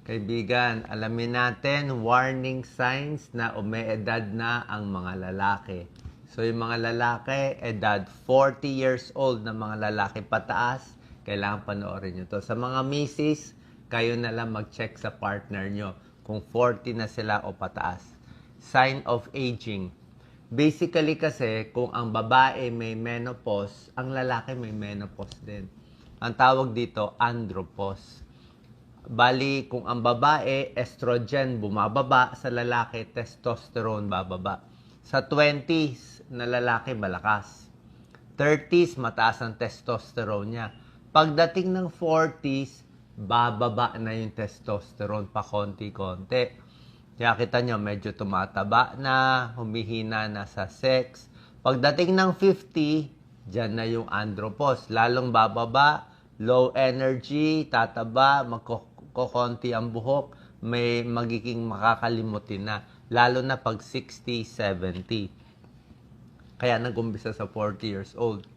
Kaibigan, alamin natin warning signs na umeedad na ang mga lalaki. So yung mga lalaki, edad 40 years old na mga lalaki pataas, kailangan panoorin nyo to. Sa mga misis, kayo na lang mag-check sa partner nyo kung 40 na sila o pataas. Sign of aging. Basically kasi, kung ang babae may menopause, ang lalaki may menopause din. Ang tawag dito, andropause. Bali, kung ang babae, estrogen bumababa, sa lalaki, testosterone bababa. Sa 20s na lalaki, malakas. 30s, mataas ang testosterone niya. Pagdating ng 40s, bababa na yung testosterone pa konti-konti. Kaya kita nyo, medyo tumataba na, humihina na sa sex. Pagdating ng 50, dyan na yung andropause. Lalong bababa, low energy, tataba, magkokonti ang buhok, may magiging makakalimutin na. Lalo na pag 60, 70. Kaya nag-umpisa sa 40 years old.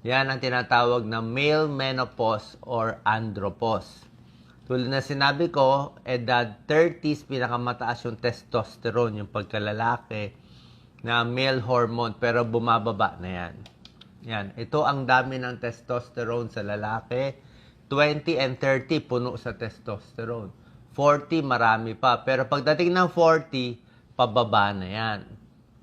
Yan ang tinatawag na male menopause or andropause. Tulad na sinabi ko, edad 30s, pinakamataas yung testosterone, yung pagkalalaki, na male hormone, pero bumababa na yan. Yan. Ito ang dami ng testosterone sa lalaki. 20 and 30, puno sa testosterone. 40, marami pa. Pero pagdating ng 40, pababa na yan.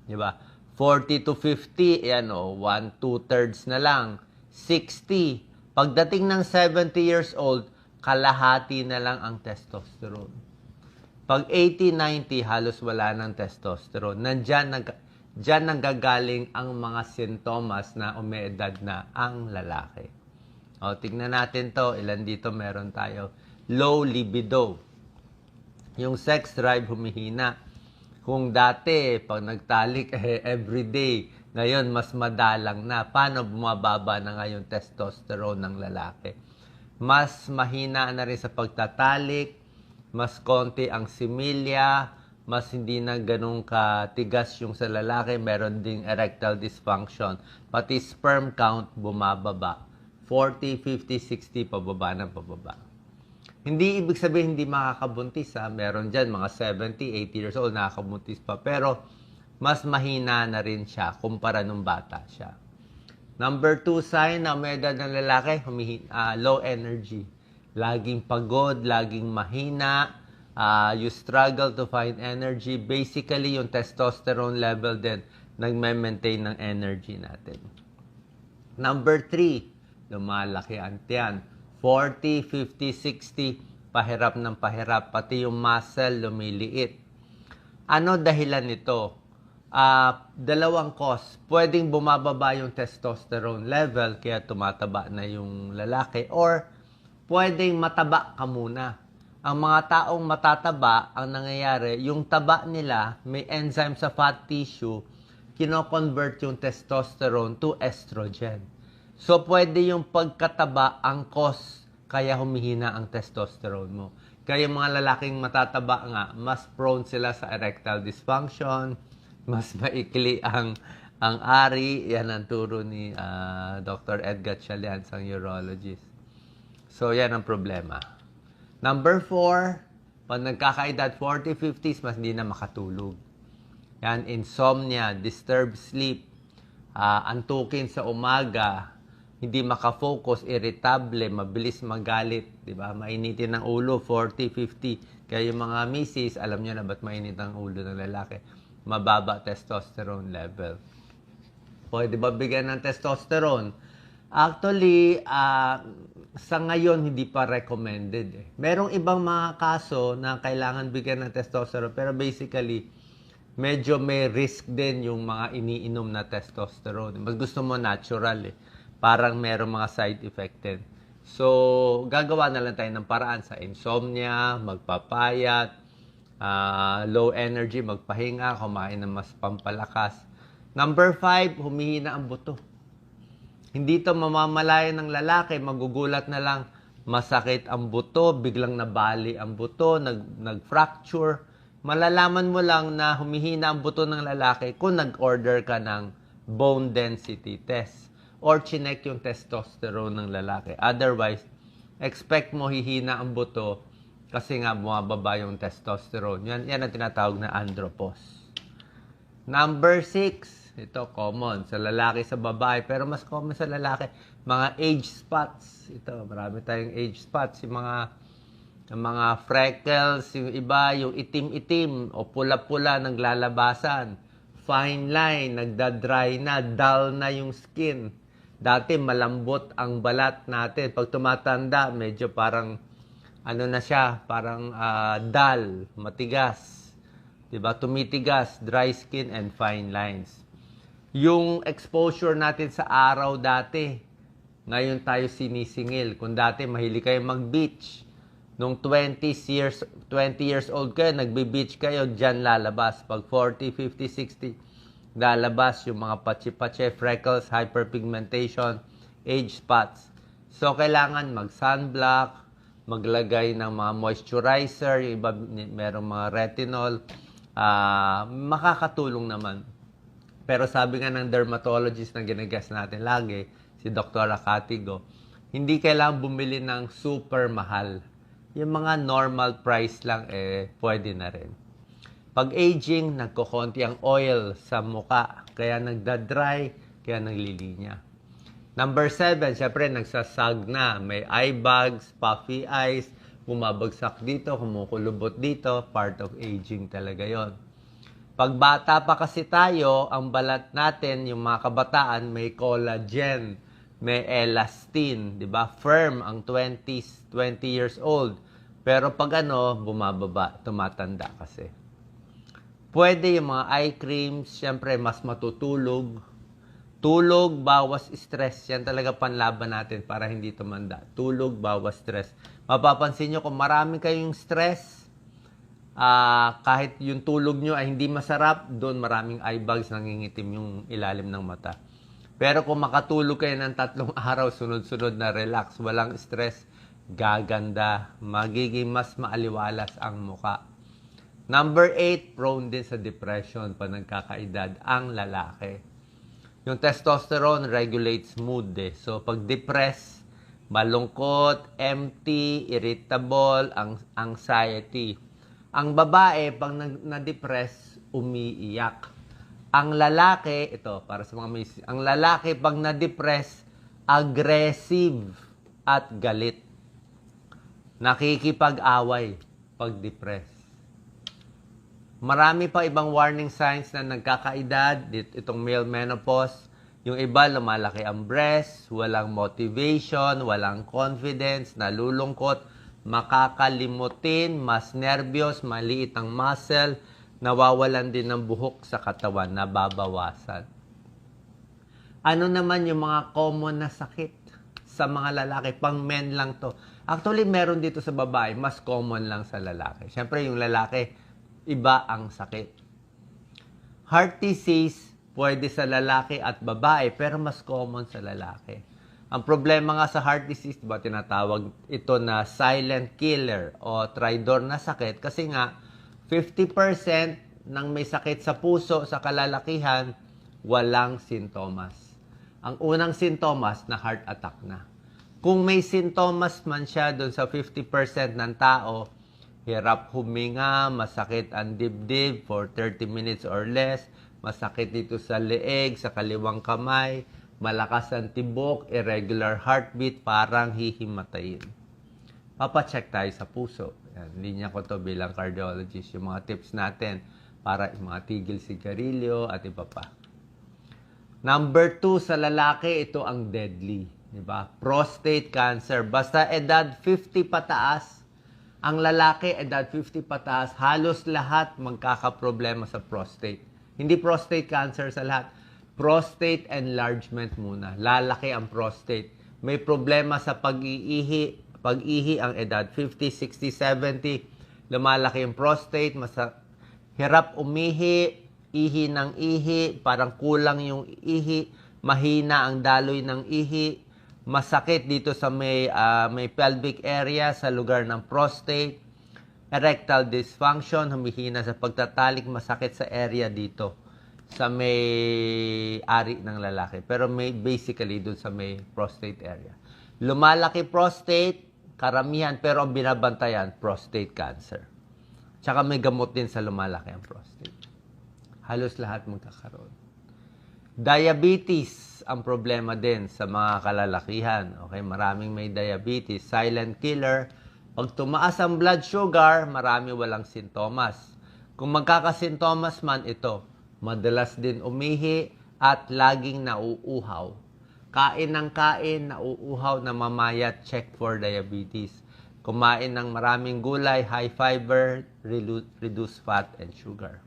Di ba? 40 to 50, yan o, 1, 2 thirds na lang. 60. Pagdating ng 70 years old, kalahati na lang ang testosterone. Pag 80, 90, halos wala ng testosterone. Nandyan, nag, dyan nanggagaling ang mga sintomas na umeedad na ang lalaki. O, tignan natin to. Ilan dito meron tayo? Low libido. Yung sex drive humihina. Kung dati, pag nagtalik, eh, everyday, ngayon mas madalang na. Paano bumababa na ngayon testosterone ng lalaki? Mas mahina na rin sa pagtatalik, mas konti ang similya, mas hindi na ganun katigas yung sa lalaki, meron ding erectile dysfunction. Pati sperm count bumababa. 40, 50, 60, pababa na pababa. Hindi ibig sabihin hindi makakabuntis ha. Meron dyan mga 70, 80 years old nakakabuntis pa. Pero mas mahina na rin siya kumpara nung bata siya. Number two sign na may edad ng lalaki, humihin, uh, low energy. Laging pagod, laging mahina, uh, you struggle to find energy. Basically, yung testosterone level din nagme-maintain ng energy natin. Number three, lumalaki ang tiyan 40, 50, 60, pahirap ng pahirap, pati yung muscle lumiliit. Ano dahilan nito? Uh, dalawang cause. Pwedeng bumababa yung testosterone level, kaya tumataba na yung lalaki, or pwedeng mataba ka muna. Ang mga taong matataba, ang nangyayari, yung taba nila, may enzyme sa fat tissue, kino-convert yung testosterone to estrogen. So, pwede yung pagkataba ang cause kaya humihina ang testosterone mo. Kaya yung mga lalaking matataba nga, mas prone sila sa erectile dysfunction, mas maikli ang ang ari, yan ang turo ni uh, ah, Dr. Edgar Chalian, ang urologist. So, yan ang problema. Number four, pag nagkakaedad 40, 50s, mas hindi na makatulog. Yan, insomnia, disturbed sleep, uh, antukin sa umaga, hindi makafocus, irritable, mabilis magalit, 'di ba? Mainitin ng ulo 40, 50. Kaya yung mga misis, alam niyo na ba't mainit ang ulo ng lalaki? Mababa testosterone level. Pwede ba bigyan ng testosterone? Actually, uh, sa ngayon hindi pa recommended. Eh. Merong ibang mga kaso na kailangan bigyan ng testosterone pero basically medyo may risk din yung mga iniinom na testosterone. Mas gusto mo natural eh parang merong mga side effect din. So, gagawa na lang tayo ng paraan sa insomnia, magpapayat, uh, low energy, magpahinga, kumain ng mas pampalakas. Number five, humihina ang buto. Hindi to mamamalayan ng lalaki, magugulat na lang, masakit ang buto, biglang nabali ang buto, nag, nag-fracture. Malalaman mo lang na humihina ang buto ng lalaki kung nag-order ka ng bone density test or chinek yung testosterone ng lalaki. Otherwise, expect mo hihina ang buto Kasi nga bumababa yung testosterone. Yan, yan ang tinatawag na andropause. Number six, ito common sa lalaki sa babae, pero mas common sa lalaki, mga age spots. Ito, marami tayong age spots, yung mga yung mga freckles, yung iba, yung itim-itim o pula-pula naglalabasan. Fine line, nagda-dry na, dull na yung skin. Dati malambot ang balat natin. Pag tumatanda, medyo parang ano na siya, parang ah, dull, matigas. 'Di ba? Tumitigas, dry skin and fine lines. Yung exposure natin sa araw dati, ngayon tayo sinisingil. Kung dati mahilig kayo mag-beach, nung 20 years 20 years old kayo, nagbe-beach kayo, diyan lalabas. Pag 40, 50, 60, lalabas yung mga patsi-patsi, freckles, hyperpigmentation, age spots. So, kailangan mag-sunblock, maglagay ng mga moisturizer, yung iba merong mga retinol, ah, makakatulong naman. Pero sabi nga ng dermatologist na ginagas natin lagi, si Dr. Akatigo, hindi kailangan bumili ng super mahal. Yung mga normal price lang, eh, pwede na rin. Pag aging, nagkokonti ang oil sa muka, kaya nagda-dry, kaya naglilinya. Number seven, syempre nagsasag na. May eye bags, puffy eyes, bumabagsak dito, kumukulubot dito. Part of aging talaga yon. Pag bata pa kasi tayo, ang balat natin, yung mga kabataan, may collagen, may elastin, di ba? Firm ang 20s, 20 years old. Pero pag ano, bumababa, tumatanda kasi. Pwede yung mga eye creams, syempre mas matutulog. Tulog, bawas stress. Yan talaga panlaban natin para hindi tumanda. Tulog, bawas stress. Mapapansin nyo kung marami kayong stress, ah kahit yung tulog nyo ay hindi masarap, doon maraming eye bags, nangingitim yung ilalim ng mata. Pero kung makatulog kayo ng tatlong araw, sunod-sunod na relax, walang stress, gaganda, magiging mas maaliwalas ang muka. Number 8, prone din sa depression pa nagkakaedad ang lalaki. Yung testosterone regulates mood eh. So, pag depressed, malungkot, empty, irritable, ang anxiety. Ang babae, pag na- na-depress, umiiyak. Ang lalaki, ito, para sa mga may... Ang lalaki, pag na-depress, aggressive at galit. Nakikipag-away pag depressed. Marami pa ibang warning signs na nagkakaedad, itong male menopause. Yung iba, lumalaki ang breast, walang motivation, walang confidence, nalulungkot, makakalimutin, mas nervyos, maliit ang muscle, nawawalan din ng buhok sa katawan, nababawasan. Ano naman yung mga common na sakit sa mga lalaki? Pang men lang to. Actually, meron dito sa babae, mas common lang sa lalaki. Siyempre, yung lalaki, iba ang sakit. Heart disease, pwede sa lalaki at babae, pero mas common sa lalaki. Ang problema nga sa heart disease, diba, tinatawag ito na silent killer o tridor na sakit kasi nga 50% ng may sakit sa puso sa kalalakihan, walang sintomas. Ang unang sintomas na heart attack na. Kung may sintomas man siya doon sa 50% ng tao, hirap huminga, masakit ang dibdib for 30 minutes or less, masakit dito sa leeg, sa kaliwang kamay, malakas ang tibok, irregular heartbeat, parang hihimatayin. Papacheck tayo sa puso. Yan, linya ko to bilang cardiologist. Yung mga tips natin para mga tigil sigarilyo at iba pa. Number two, sa lalaki, ito ang deadly. Di ba? Prostate cancer. Basta edad 50 pataas, ang lalaki edad 50 pataas, halos lahat magkakaproblema sa prostate. Hindi prostate cancer sa lahat. Prostate enlargement muna. Lalaki ang prostate. May problema sa pag-iihi. Pag-ihi ang edad 50, 60, 70. Lumalaki yung prostate. Masa, hirap umihi, ihi ng ihi, parang kulang yung ihi, mahina ang daloy ng ihi, masakit dito sa may, ah, may pelvic area sa lugar ng prostate, erectile dysfunction, humihina sa pagtatalik, masakit sa area dito sa may ari ng lalaki. Pero may basically doon sa may prostate area. Lumalaki prostate, karamihan, pero ang binabantayan, prostate cancer. Tsaka may gamot din sa lumalaki ang prostate. Halos lahat magkakaroon. Diabetes ang problema din sa mga kalalakihan. Okay, maraming may diabetes. Silent killer. Pag tumaas ang blood sugar, marami walang sintomas. Kung magkakasintomas man ito, madalas din umihi at laging nauuhaw. Kain ng kain, nauuhaw, namamayat, check for diabetes. Kumain ng maraming gulay, high fiber, reduced fat and sugar.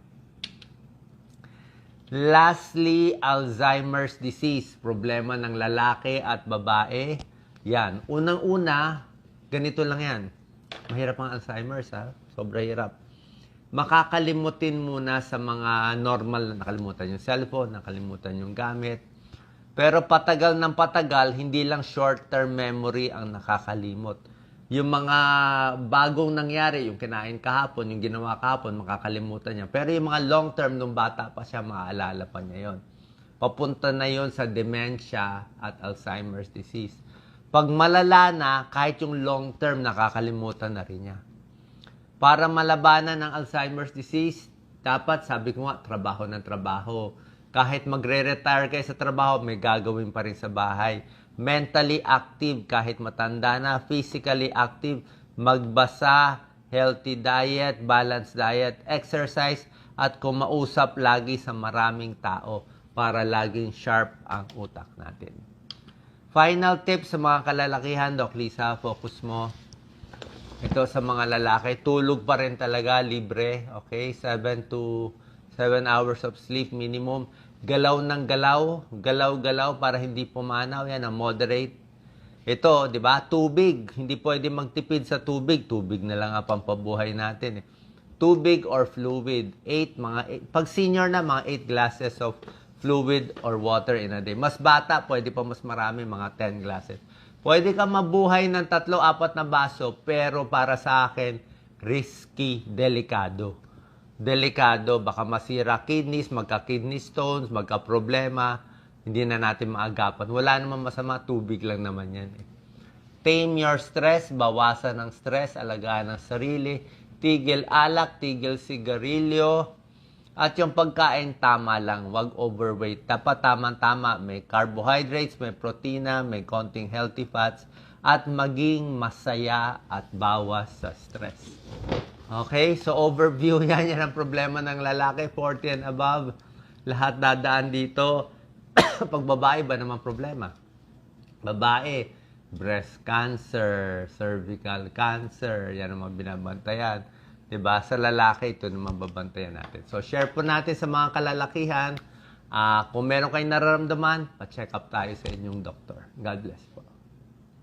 Lastly, Alzheimer's disease, problema ng lalaki at babae. Yan. Unang-una, ganito lang yan. Mahirap ang Alzheimer's, ha? Sobra hirap. Makakalimutin muna sa mga normal na nakalimutan yung cellphone, nakalimutan yung gamit. Pero patagal ng patagal, hindi lang short-term memory ang nakakalimot. Yung mga bagong nangyari, yung kinain kahapon, yung ginawa kahapon, makakalimutan niya. Pero yung mga long-term, nung bata pa siya, maaalala pa niya yon. Papunta na yon sa dementia at Alzheimer's disease. Pag malala na, kahit yung long-term, nakakalimutan na rin niya. Para malabanan ng Alzheimer's disease, dapat, sabi ko nga, trabaho ng trabaho. Kahit magre-retire kayo sa trabaho, may gagawin pa rin sa bahay. Mentally active kahit matanda na, physically active, magbasa, healthy diet, balanced diet, exercise, at kumausap lagi sa maraming tao para laging sharp ang utak natin. Final tip sa mga kalalakihan, Doc Lisa, focus mo. Ito sa mga lalaki, tulog pa rin talaga, libre. Okay? 7 to 7 hours of sleep minimum. Galaw ng galaw, galaw-galaw para hindi pumanaw. Yan, ang moderate. Ito, di ba? Tubig. Hindi pwede magtipid sa tubig. Tubig na lang ang pampabuhay natin. Eh. Tubig or fluid. 8, mga eight. Pag senior na, mga 8 glasses of fluid or water in a day. Mas bata, pwede pa mas marami, mga 10 glasses. Pwede ka mabuhay ng tatlo, apat na baso, pero para sa akin, risky, delikado. Delikado, baka masira kidneys, magka-kidney stones, magka-problema, hindi na natin maagapan. Wala naman masama, tubig lang naman yan. Eh. Tame your stress, bawasan ng stress, alagaan ng sarili, tigil alak, tigil sigarilyo, at yung pagkain, tama lang. Wag overweight. Dapat tamang-tama. May carbohydrates, may protina, may konting healthy fats, at maging masaya at bawas sa stress. Okay, so overview yan. Yan ang problema ng lalaki, 40 and above. Lahat dadaan dito. Pag babae ba naman problema? Babae, breast cancer, cervical cancer, yan ang mga binabantayan. 'di ba? Sa lalaki ito naman babantayan natin. So share po natin sa mga kalalakihan. Ah, kung meron kayong nararamdaman, pa-check up tayo sa inyong doktor. God bless.